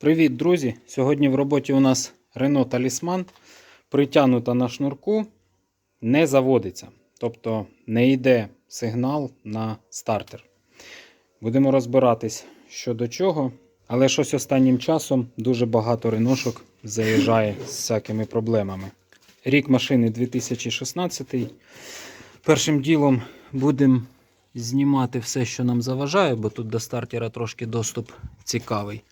Привіт, друзі! Сьогодні в роботі у нас Renault Talisman. Притягнута на шнурку, не заводиться. Тобто не йде сигнал на стартер. Будемо розбиратись що до чого. Але щось останнім часом дуже багато реношок заїжджає з всякими проблемами. Рік машини 2016. Першим ділом будемо знімати все, що нам заважає, бо тут до стартера трошки доступ цікавий.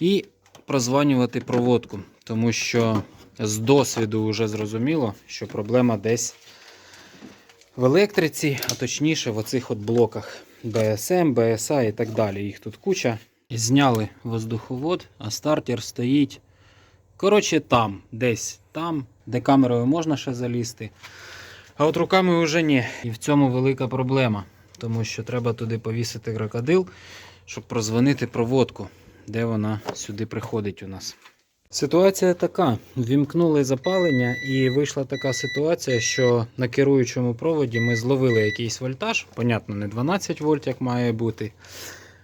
І прозванювати проводку, тому що з досвіду вже зрозуміло, що проблема десь в електриці, а точніше в оцих от блоках BSM, BSA і так далі. Їх тут куча. Зняли воздуховод, а стартер стоїть. Коротше, там, десь там, де камерою можна ще залізти. А от руками вже ні. І в цьому велика проблема. Тому що треба туди повісити крокодил, щоб прозвонити проводку, де вона сюди приходить у нас. Ситуація така: вімкнули запалення, і вийшла така ситуація, що на керуючому проводі ми зловили якийсь вольтаж. Понятно, не 12 вольт, як має бути.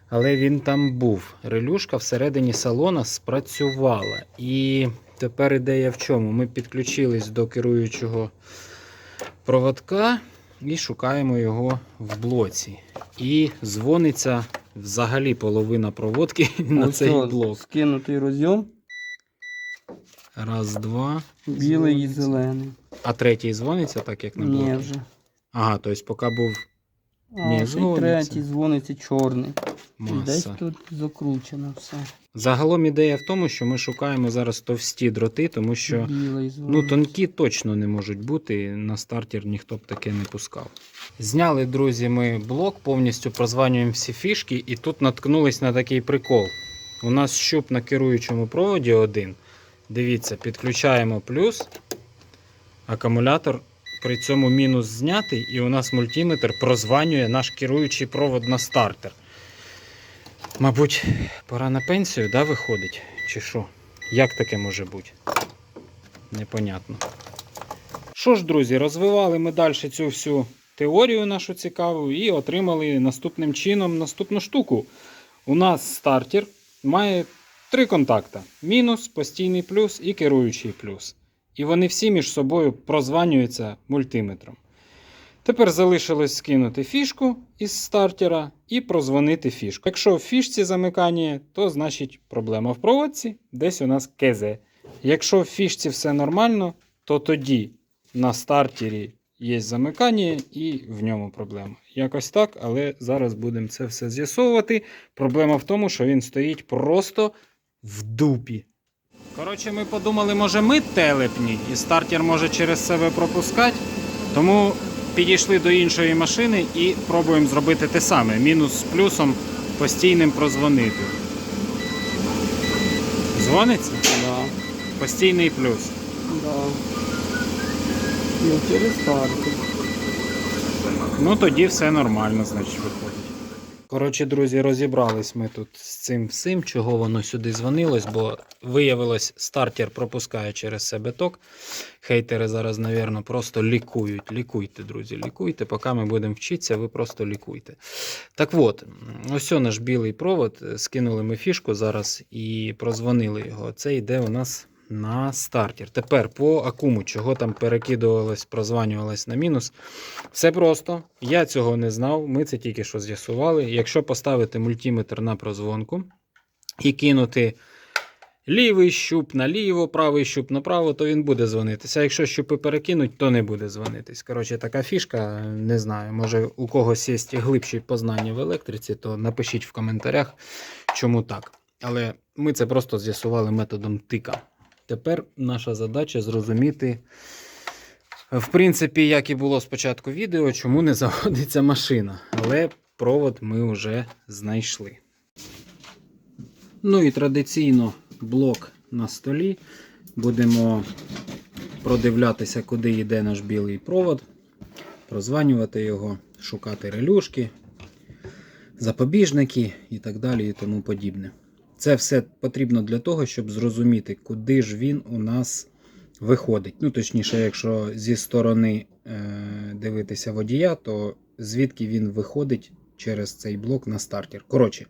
Але він там був. Релюшка всередині салона спрацювала. І тепер ідея в чому? Ми підключились до керуючого проводка і шукаємо його в блоці. І дзвониться взагалі половина проводки на Ось цей о, блок. Скинутий розйом, Раз, два. білий і Дзвониться. зелений. А третій дзвониться, так як на блокі? Ні, вже. Ага, тобто поки був А Ні, цей дзвониться. третій дзвониться чорний. І десь маса. тут закручено все. Загалом ідея в тому, що ми шукаємо зараз товсті дроти, тому що Білий ну, тонкі точно не можуть бути. На стартер ніхто б таке не пускав. Зняли, друзі, ми блок, повністю прозванюємо всі фішки, і тут наткнулись на такий прикол. У нас щуп на керуючому проводі один. Дивіться, підключаємо плюс, акумулятор при цьому мінус знятий, і у нас мультиметр прозванює наш керуючий провод на стартер. Мабуть, пора на пенсію, да, виходить? Чи що? Як таке може бути? Непонятно. Що ж, друзі, розвивали ми далі цю всю теорію нашу цікаву і отримали наступним чином наступну штуку. У нас стартер має три контакта: мінус, постійний плюс і керуючий плюс. І вони всі між собою прозванюються мультиметром. Тепер залишилось скинути фішку із стартера і прозвонити фішку. Якщо в фішці замикання, то значить проблема в проводці, десь у нас КЗ. Якщо в фішці все нормально, то тоді на стартері є замикання і в ньому проблема. Якось так, але зараз будемо це все з'ясовувати. Проблема в тому, що він стоїть просто в дупі. Коротше, ми подумали, може ми телепні, і стартер може через себе пропускати. Тому підійшли до іншої машини і пробуємо зробити те саме. Мінус з плюсом постійним прозвонити. Дзвониться? Да, Постійний плюс. да. Ну, через стартер. Ну тоді все нормально, значить, виходить. Коротше, друзі, розібрались ми тут з цим всім, чого воно сюди дзвонилось, бо виявилось, стартер пропускає через себе ток. Хейтери зараз, напевно, просто лікують. Лікуйте, друзі, лікуйте. Поки ми будемо вчитися, ви просто лікуйте. Так от, ось наш білий провод. Скинули ми фішку зараз і прозвонили його. Це йде у нас на стартер. Тепер по акуму, чого там перекидувалось, прозванювалось на мінус. Все просто. Я цього не знав. Ми це тільки що з'ясували. Якщо поставити мультиметр на прозвонку і кинути лівий щуп наліво, правий щуп направо, то він буде дзвонитися. А якщо щупи перекинуть, то не буде дзвонитись. Коротше, така фішка, не знаю. Може у когось є глибші познання в електриці, то напишіть в коментарях, чому так. Але ми це просто з'ясували методом тика. Тепер наша задача зрозуміти, в принципі, як і було спочатку відео, чому не заводиться машина. Але провод ми вже знайшли. Ну і традиційно блок на столі. Будемо продивлятися, куди йде наш білий провод, прозванювати його, шукати релюшки, запобіжники і так далі і тому подібне. Це все потрібно для того, щоб зрозуміти, куди ж він у нас виходить. Ну, точніше, якщо зі сторони е, дивитися водія, то звідки він виходить через цей блок на стартер. Коротше,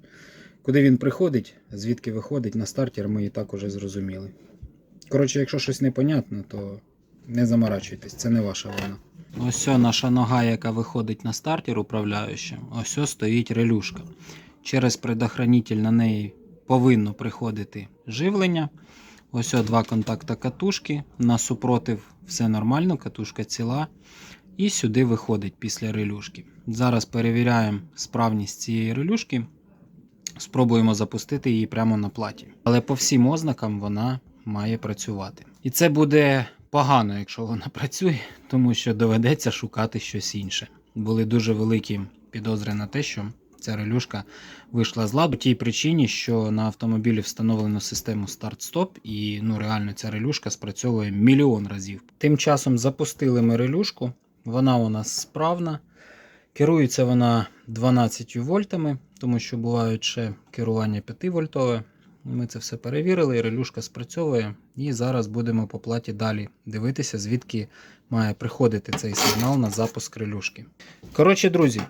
Куди він приходить, звідки виходить на стартер, ми і так уже зрозуміли. Коротше, якщо щось непонятно, то не заморачуйтесь, це не ваша вина. Ось наша нога, яка виходить на стартер управляюча. Ось стоїть релюшка. Через предохранитель на неї повинно приходити живлення. Ось два контакта катушки. На супротив все нормально, катушка ціла. І сюди виходить після релюшки. Зараз перевіряємо справність цієї релюшки. Спробуємо запустити її прямо на платі. Але по всім ознакам вона має працювати. І це буде погано, якщо вона працює, тому що доведеться шукати щось інше. Були дуже великі підозри на те, що ця релюшка вийшла з ладу. По тій причині, що на автомобілі встановлено систему старт-стоп, і ну реально ця релюшка спрацьовує мільйон разів. Тим часом запустили ми релюшку, вона у нас справна. Керується вона 12 вольтами, тому що бувають ще керування 5 вольтове. Ми це все перевірили, релюшка спрацьовує. І зараз будемо по платі далі дивитися, звідки має приходити цей сигнал на запуск релюшки. Коротше, друзі,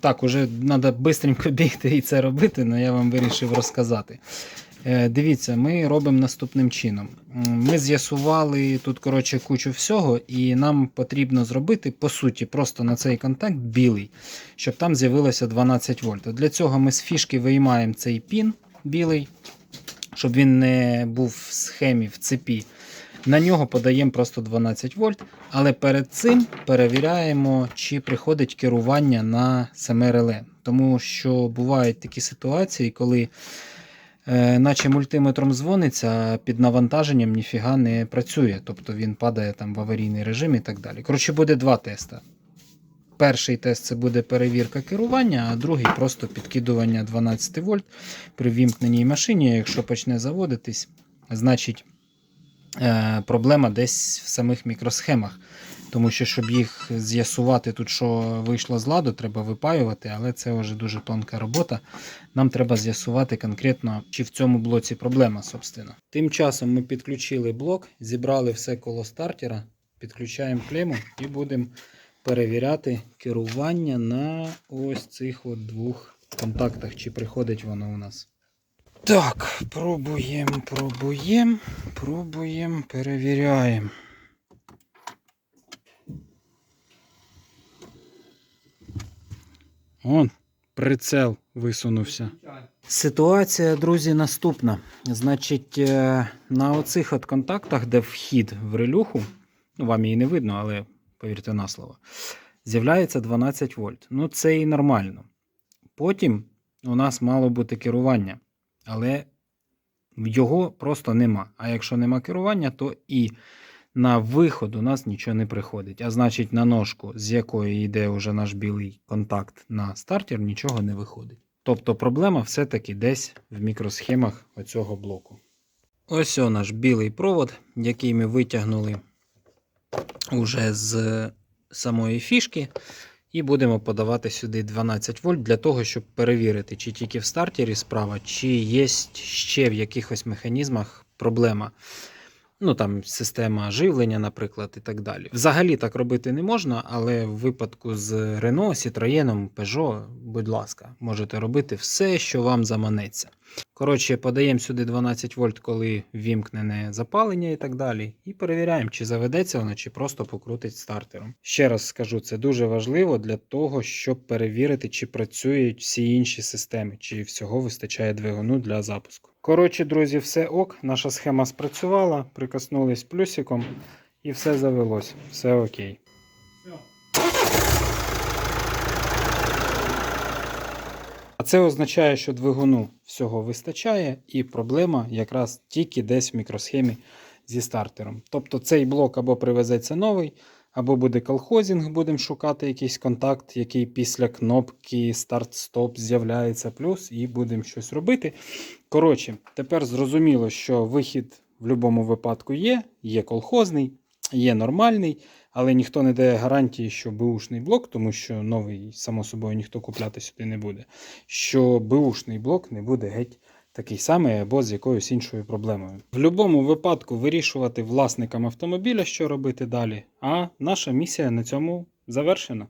так, уже треба швидко бігти і це робити, але я вам вирішив розказати. Е, Дивіться, ми робимо наступним чином. Ми з'ясували тут коротше, кучу всього, і нам потрібно зробити, по суті, просто на цей контакт білий, щоб там з'явилося 12 вольт. Для цього ми з фішки виймаємо цей пін білий, щоб він не був в схемі в цепі. На нього подаємо просто 12 вольт, але перед цим перевіряємо, чи приходить керування на саме реле. Тому що бувають такі ситуації, коли е, наче мультиметром дзвониться, а під навантаженням ніфіга не працює. Тобто він падає там в аварійний режим і так далі. Коротше, буде два тести. Перший тест це буде перевірка керування, а другий просто підкидування 12 вольт при вімкненій машині. Якщо почне заводитись, значить е, проблема десь в самих мікросхемах. Тому що, щоб їх з'ясувати, тут що вийшло з ладу, треба випаювати, але це вже дуже тонка робота. Нам треба з'ясувати конкретно, чи в цьому блоці проблема, собственно. Тим часом ми підключили блок, зібрали все коло стартера, підключаємо клему і будемо перевіряти керування на ось цих от двох контактах, чи приходить воно у нас. Так, пробуємо, пробуємо, пробуємо, перевіряємо. Он, прицел висунувся. Ситуація, друзі, наступна. Значить, е, на оцих от контактах, де вхід в релюху, ну вам її не видно, але повірте на слово, з'являється 12 вольт. Ну, це і нормально. Потім у нас мало бути керування, але його просто нема. А якщо нема керування, то і на виход у нас нічого не приходить. А значить, на ножку, з якої йде вже наш білий контакт на стартер, нічого не виходить. Тобто проблема все-таки десь в мікросхемах оцього блоку. Ось наш білий провод, який ми витягнули уже з самої фішки. І будемо подавати сюди 12 вольт для того, щоб перевірити, чи тільки в стартері справа, чи є ще в якихось механізмах проблема. Ну там система живлення, наприклад, і так далі. Взагалі так робити не можна, але в випадку з Renault, Citroën, Peugeot, будь ласка, можете робити все, що вам заманеться. Коротше, подаємо сюди 12 вольт, коли вімкнене запалення і так далі. І перевіряємо, чи заведеться воно, чи просто покрутить стартером. Ще раз скажу, це дуже важливо для того, щоб перевірити, чи працюють всі інші системи, чи всього вистачає двигуну для запуску. Коротше, друзі, все ок. Наша схема спрацювала, прикоснулись плюсиком і все завелось. Все окей. А це означає, що двигуну всього вистачає, і проблема якраз тільки десь в мікросхемі зі стартером. Тобто цей блок або привезеться новий, або буде колхозінг, будемо шукати якийсь контакт, який після кнопки старт-стоп з'являється плюс, і будемо щось робити. Коротше, тепер зрозуміло, що вихід в будь-якому випадку є, є колхозний, є нормальний, але ніхто не дає гарантії, що бушний блок, тому що новий, само собою, ніхто купляти сюди не буде. Що бушний блок не буде геть такий самий або з якоюсь іншою проблемою. В будь-якому випадку вирішувати власникам автомобіля, що робити далі. А наша місія на цьому завершена.